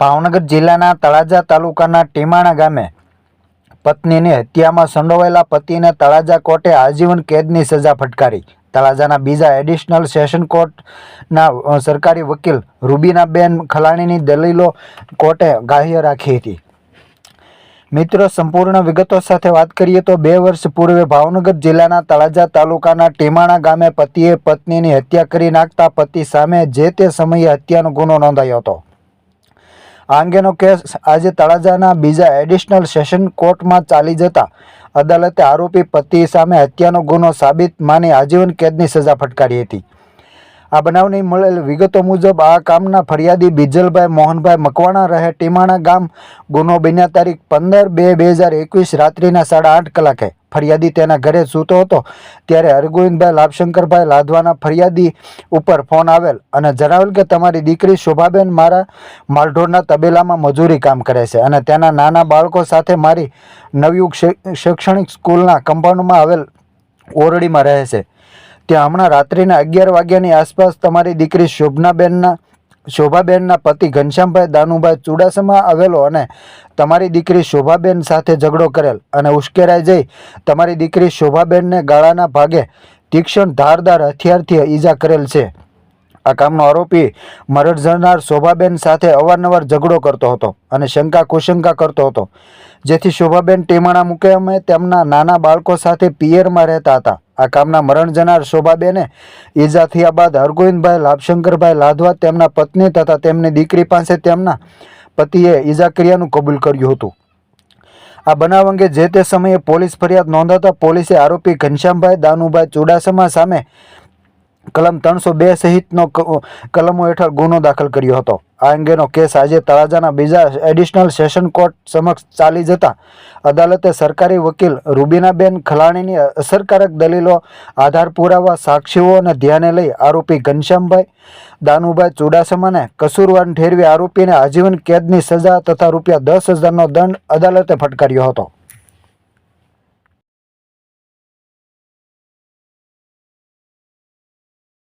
ભાવનગર જિલ્લાના તળાજા તાલુકાના ટીમાણા ગામે પત્નીની હત્યામાં સંડોવાયેલા પતિને તળાજા કોર્ટે આજીવન કેદની સજા ફટકારી. તળાજાના બીજા એડિશનલ સેશન કોર્ટના સરકારી વકીલ રૂબીનાબેન ખલાણીની દલીલો કોર્ટે ગ્રાહ્ય રાખી હતી. મિત્રો, સંપૂર્ણ વિગતો સાથે વાત કરીએ તો બે વર્ષ પૂર્વે ભાવનગર જિલ્લાના તળાજા તાલુકાના ટીમાણા ગામે પતિએ પત્નીની હત્યા કરી નાખતા પતિ સામે જે તે સમયે હત્યાનો ગુનો નોંધાયો હતો. આ અંગેનો કેસ આજે તળાજાના બીજા એડિશનલ સેશન કોર્ટમાં ચાલી જતા અદાલતે આરોપી પતિ સામે હત્યાનો ગુનો સાબિત માની આજીવન કેદની સજા ફટકારી હતી. આ બનાવની મળેલ વિગતો મુજબ આ કામના ફરિયાદી બિજલભાઈ મોહનભાઈ મકવાણા રહે ટીમાણા ગામ, ગુનો બન્યા તારીખ પંદર બે બે હજાર એકવીસ રાત્રિના સાડા આઠ કલાકે. ફરિયાદી તેના ઘરે સૂતો હતો ત્યારે હરગોવિંદભાઈ લાભશંકરભાઈ લાદવાના ફરિયાદી ઉપર ફોન આવેલ અને જણાવેલ કે તમારી દીકરી શોભાબેન મારા માલઢોરના તબેલામાં મજૂરી કામ કરે છે અને તેના નાના બાળકો સાથે મારી નવયુગ શૈક્ષણિક સ્કૂલના કમ્પાઉન્ડમાં આવેલ ઓરડીમાં રહે છે. ત્યાં હમણાં રાત્રિના અગિયાર વાગ્યાની આસપાસ તમારી દીકરી શોભનાબેનના, શોભાબેનના પતિ ઘનશ્યામભાઈ દાનુભાઈ ચુડાસમા આવેલો અને તમારી દીકરી શોભાબેન સાથે ઝઘડો કરેલ અને ઉશ્કેરાઈ જઈ તમારી દીકરી શોભાબેનને ગાળાના ભાગે તીક્ષ્ણ ધારદાર હથિયારથી ઈજા કરેલ છે. આ કામનો આરોપી મરડ જનાર શોભાબેન સાથે અવારનવાર ઝઘડો કરતો હતો અને શંકા કુશંકા કરતો હતો. જેથી શોભાબેન ટીમાણા મુકામે તેમના નાના બાળકો સાથે પિયરમાં રહેતા હતા. આ કામના મરણ જનાર શોભાબેને ઈજા થયા બાદ હરગોવિંદભાઈ લાભશંકરભાઈ લાધવા તેમના પત્ની તથા તેમની દીકરી પાસે તેમના પતિએ ઈજા ક્રિયાનું કબૂલ કર્યું હતું. આ બનાવ અંગે જે તે સમયે પોલીસ ફરિયાદ નોંધાતા પોલીસે આરોપી ઘનશ્યામભાઈ દાનુભાઈ ચુડાસમા સામે કલમ ત્રણસો બે સહિતનો કલમો હેઠળ ગુનો દાખલ કર્યો હતો. આ અંગેનો કેસ આજે તળાજાના બીજા એડિશનલ સેશન કોર્ટ સમક્ષ ચાલી જતા અદાલતે સરકારી વકીલ રૂબીનાબેન ખલાણીની અસરકારક દલીલો આધાર પુરાવા સાક્ષીઓને ધ્યાને લઈ આરોપી ઘનશ્યામભાઈ, દાનુભાઈ ચુડાસમાને કસૂરવાર ઠેરવી આરોપીને આજીવન કેદની સજા તથા રૂપિયા દસ હજારનો દંડ અદાલતે ફટકાર્યો હતો.